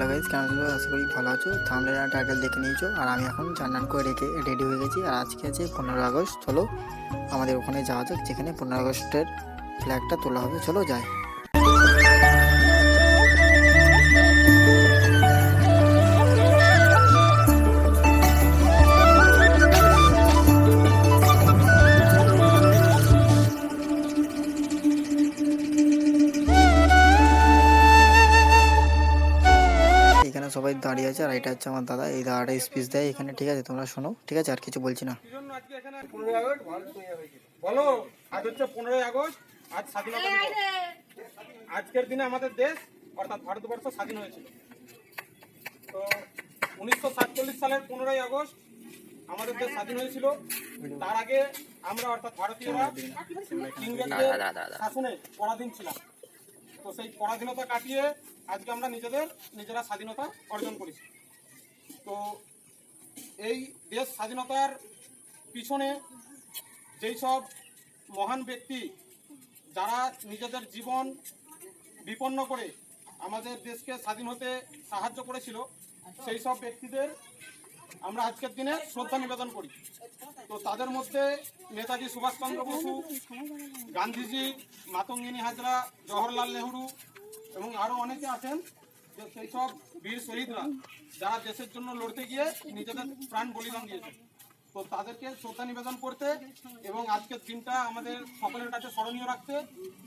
Hello guys কেমন আছো? আশা করি ভালো আছো। থামলে টাইটেল দেখে নিয়েছো, আর আমি এখন চান করে রেখে রেডি হয়ে গেছি। আর আজকে আছে পনেরো আগস্ট। চলো, আমাদের ওখানে যাওয়া যাক, যেখানে পনেরো আগস্টের ফ্ল্যাগটা তোলা হবে। চলো, যাই। দাঁড়িয়ে আছে আর এটা হচ্ছে আমার দাদা। এই দাদাটা স্পিচ দেয় এখানে ঠিক আছে? তোমরা শোনো ঠিক আছে? আর কিছু বলছি না। বলো আজ হচ্ছে পনেরোই আগস্ট আজ স্বাধীনতা আজকের দিনে আমাদের দেশ অর্থাৎ ভারতবর্ষ স্বাধীন হয়েছিল। তো উনিশশো সাতচল্লিশ সালের পনেরোই আগস্ট আমাদের দেশ স্বাধীন হয়েছিল। তার আগে আমরা অর্থাৎ ভারতীয়রা ইংরেজদের শাসনে পরাধীন ছিলাম। তো সেই পরাধীনতা কাটিয়ে আজকে আমরা নিজেদের, নিজেরা স্বাধীনতা অর্জন করেছি। তো এই দেশ স্বাধীনতার পিছনে যেই সব মহান ব্যক্তি যারা নিজেদের জীবন বিপন্ন করে আমাদের দেশকে স্বাধীন হতে সাহায্য করেছিল, সেই সব ব্যক্তিদের আমরা আজকের দিনে শ্রদ্ধা নিবেদন করি। তো তাদের মধ্যে নেতাজি সুভাষচন্দ্র বসু, গান্ধীজি, মাতঙ্গিনী হাজরা, জওহরলাল নেহরু এবং আরও অনেকে আছেন যে সেই সব বীর শহীদরা যারা দেশের জন্য লড়তে গিয়ে নিজেদের প্রাণ বলিদান দিয়েছে তো তাদেরকে শ্রদ্ধা নিবেদন করতে এবং আজকের দিনটা আমাদের সকলের কাছে স্মরণীয় রাখতে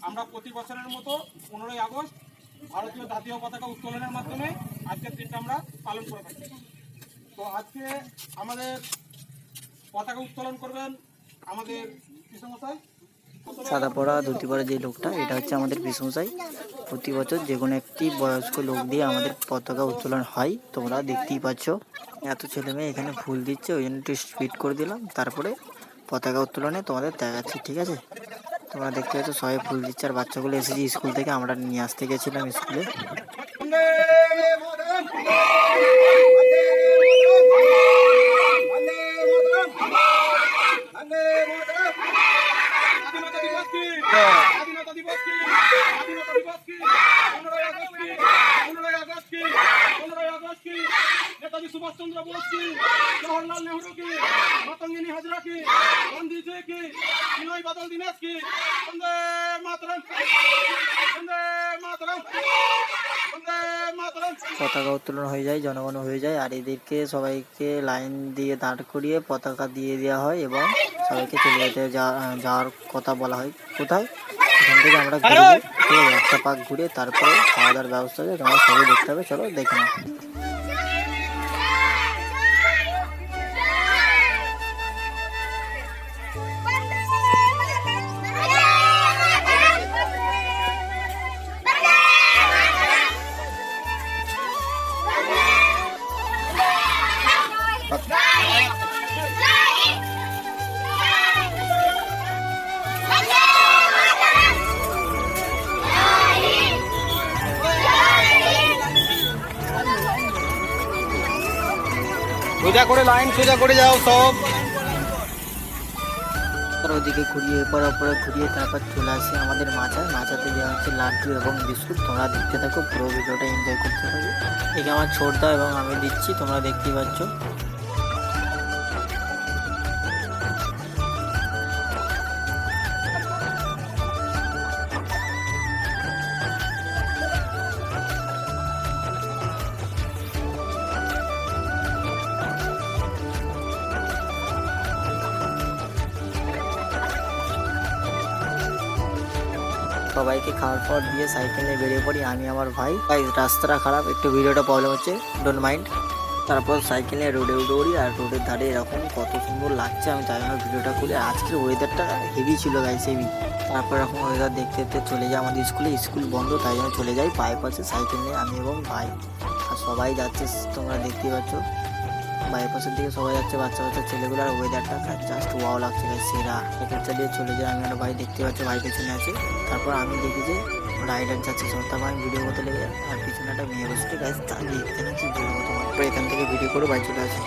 আমরা প্রতি বছরের মতো পনেরোই আগস্ট ভারতীয় জাতীয় পতাকা উত্তোলনের মাধ্যমে আজকের দিনটা আমরা পালন করে থাকি। তো আজকে আমাদের পতাকা উত্তোলন করবেন আমাদের কৃষ্ণমশাই। সাদা পড়া ধুতি পড়া যে লোকটা এটা হচ্ছে আমাদের বিষ্ণুসাই প্রতি বছর যে কোনো একটি বয়স্ক লোক দিয়ে আমাদের পতাকা উত্তোলন হয় তোমরা দেখতেই পাচ্ছ। এত ছেলে মেয়ে এখানে ফুল দিচ্ছে ওই জন্য একটু স্পিড করে দিলাম তারপরে পতাকা উত্তোলনে তোমাদের দেখাচ্ছি ঠিক আছে? তোমরা দেখতে পাচ্ছ সবাই ফুল দিচ্ছে আর বাচ্চাগুলো এসেছি স্কুল থেকে আমরা নিয়ে আসতে গেছিলাম স্কুলে। দিবস কি? স্বাধীনতা দিবস কি? স্বাধীনতা দিবস কি? পনেরোই আগস্ট কি? পনেরোই আগস্ট কি? পনেরোই আগস্ট কি? নেতাজি সুভাষচন্দ্র বোস কি? জওহরলাল নেহরু কি? মাতঙ্গিনী হাজরা কি? গান্ধীজি কি? বিনয় বাদল দীনেশ কি? বন্দে মাতরম। বন্দে পতাকা উত্তোলন হয়ে যায় জনগণ হয়ে যায় আর এদেরকে সবাইকে লাইন দিয়ে দাঁড় করিয়ে পতাকা দিয়ে দেওয়া হয় এবং সবাইকে চলে যেতে যাওয়ার কথা বলা হয়। কোথায়? এখান থেকে আমরা ঘুরে একটা পাক ঘুরে তারপরে খাওয়া দাওয়ার ব্যবস্থা আছে তোমরা সবাই দেখতে হবে চলো দেখে নাও। সোজা করে লাইন, সোজা করে যাও সব। ওদিকে ঘুরিয়ে, এরপর ওপরে ঘুরিয়ে তারপর চলে আসে আমাদের মাথায় মাচাতে দেওয়া হচ্ছে লাড্ডু এবং বিস্কুট। তোমরা দেখতে থাকো, পুরো ভিডিওটা এনজয় করতে থাকো। এখানে আমার ছোটদা এবং আমি দিচ্ছি, তোমরা দেখতেই পাচ্ছ। সবাইকে খাওয়ার পর দিয়ে সাইকেল নিয়ে বেরিয়ে পড়ি। আমি, আমার ভাই। ভাই রাস্তাটা খারাপ। একটু ভিডিওটা প্রবলেম হচ্ছে। ডোন্ট মাইন্ড তারপর সাইকেল নিয়ে রোডে উঠে পড়ি আর রোডের ধারে এরকম কত সুন্দর লাগছে। আমি তাই জন্য ভিডিওটা খুলে আজকের ওয়েদারটা হেভি ছিল গাইস হেভি তারপর এরকম ওয়েদার দেখতে দেখতে চলে যাই আমাদের স্কুলে স্কুল বন্ধ, তাই জন্য চলে যাই। বাইপাসে সাইকেল নিয়ে আমি এবং ভাই। আর সবাই যাচ্ছে, তোমরা দেখতেই পাচ্ছ। বাইপাসের দিকে সবাই যাচ্ছে, বাচ্চা বাচ্চা, ছেলেগুলো আর ওয়েদারটা জাস্ট ওয়াও লাগছে সেরা। এখান চালিয়ে চলে যায় আমি একটা ভাই দেখতে পাচ্ছি, ভাই পেছনে আছে। তারপর আমি দেখি যে রাইডার যাচ্ছে সব তারপর আমি ভিডিও করতে লেগে। আর পিছনে একটা মেয়ে বসে গাছ দেখতে না কি বলব তোমার এখান থেকে ভিডিও করে বাড়ি চলে আসি।